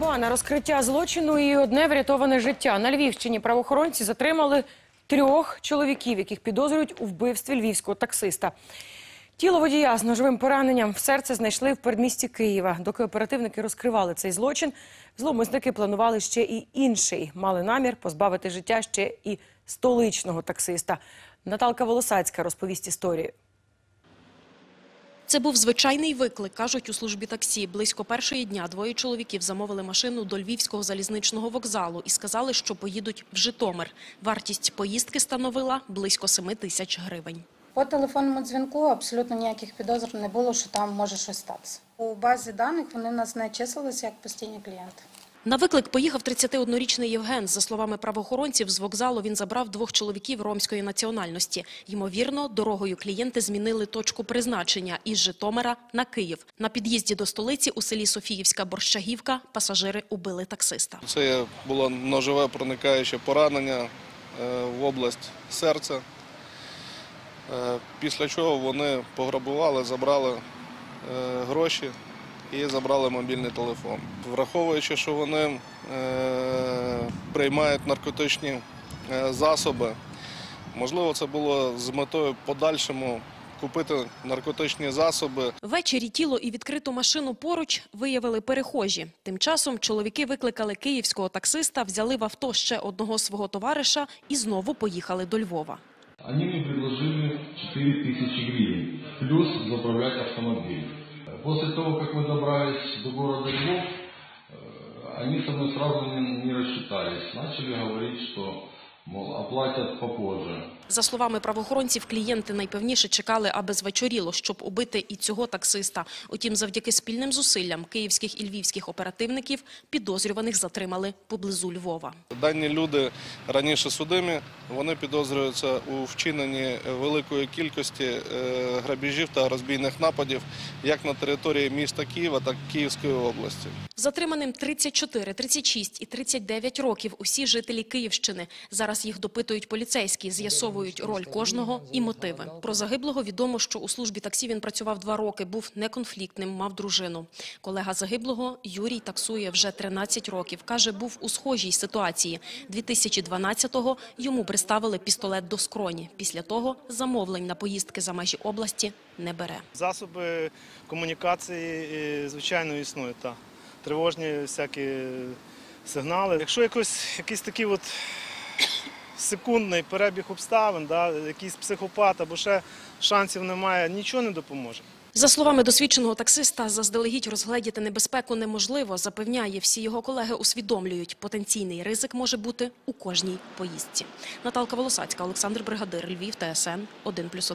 доба на розкриття злочину і одне врятоване життя. На Львівщині правоохоронці затримали трьох чоловіків, яких підозрюють у вбивстві львівського таксиста. Тіло водія з ножовим пораненням в серце знайшли в передмісті Києва. Доки оперативники розкривали цей злочин, зловмисники планували ще і інший. Мали намір позбавити життя ще і столичного таксиста. Наталка Волосацька розповість історію. Це був звичайний виклик, кажуть у службі таксі. Близько першої дня двоє чоловіків замовили машину до Львівського залізничного вокзалу і сказали, що поїдуть в Житомир. Вартість поїздки становила близько 7 тисяч гривень. По телефонному дзвінку абсолютно ніяких підозр не було, що там може щось статися. У базі даних вони в нас не числилися як постійні клієнти. На виклик поїхав 31-річний Євген. За словами правоохоронців, з вокзалу він забрав двох чоловіків ромської національності. Ймовірно, дорогою клієнти змінили точку призначення із Житомира на Київ. На під'їзді до столиці у селі Софіївська Борщагівка пасажири убили таксиста. Це було ножове проникаюче поранення е, в область серця. Е, Після чого вони пограбували, забрали е, гроші і забрали мобільний телефон. Враховуючи, що вони е, приймають наркотичні е, засоби, можливо, це було з метою подальшому купити наркотичні засоби Ввечері тіло і відкриту машину поруч виявили перехожі. Тим часом чоловіки викликали київського таксиста, взяли в авто ще одного свого товариша і знову поїхали до Львова. Они мне предложили 4000 гривен, плюс заправлять автомобиль. После того, как мы добрались до города Львов, э, они со мной сразу не, не рассчитались. Начали говорить, что, мол, оплатят попозже. За словами правоохоронців, клієнти найпевніше чекали, аби звечоріло, щоб убити і цього таксиста. Утім, завдяки спільним зусиллям київських і львівських оперативників підозрюваних затримали поблизу Львова. Дані люди раніше судимі, вони підозрюються у вчиненні великої кількості е, грабіжів та розбійних нападів як на території міста Києва, так і Київської області. Затриманим 34, 36 і 39 років усі жителі Київщини. Зараз їх допитують поліцейські, з'ясовують роль кожного і мотиви. Про загиблого відомо, що у службі таксі він працював два роки, був неконфліктним, мав дружину. Колега загиблого Юрій таксує вже 13 років. Каже, був у схожій ситуації. 2012-го йому приставили пістолет до скроні. Після того замовлень на поїздки за межі області не бере. Засоби комунікації, е, звичайно, існують. Та. Тривожні всякі сигнали. Якщо якось, якийсь такий от секундний перебіг обставин, да, якийсь психопат або ще шансів немає, нічого не допоможе. За словами досвідченого таксиста, заздалегідь розгледіти небезпеку неможливо. Запевняє, всі його колеги усвідомлюють, потенційний ризик може бути у кожній поїздці. Наталка Волосацька, Олександр Бригадир, Львів, ТСН 1+,1.